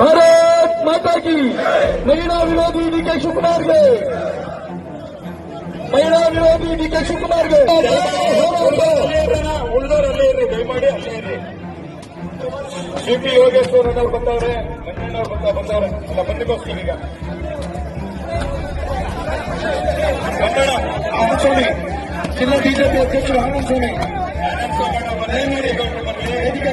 ಭಾರತ್ ಮಾತಾ ಕಿ ಮಹಿಳಾ ವಿರೋಧಿ D K ಶಿವಕುಮಾರ್ಗೆ. ಮಹಿಳಾ ವಿರೋಧಿ ಡಿ ಕೆ ಶಿವಕುಮಾರ್ಗೆ. ಉಳಿದವರಲ್ಲೇ ಇರ್ರಿ ದಯಮಾಡಿ ಅಲ್ಲೇ ಇರ್ರಿ ಸಿ ಪಿ ಯೋಗೇಶ್ವರ್ ಅನ್ನೋರು ಬಂದವ್ರೆ ಮಂಜಣ್ಣವ್ರು ಬಂದ ಬಂದವ್ರೆ. ಅಲ್ಲ ಬಂದಿಗೋಸ್ಕರ ಈಗ. ಕನ್ನಡ ಆನಂದ್ ಸ್ವಾಮಿ ಜಿಲ್ಲಾ ಬಿಜೆಪಿ ಅಧ್ಯಕ್ಷರು ಆನಂದ್ ಸ್ವಾಮಿ ಮಾಡಿ ಗೌಡ್ರು ಬರ್ಲಿ. ವೇದಿಕೆ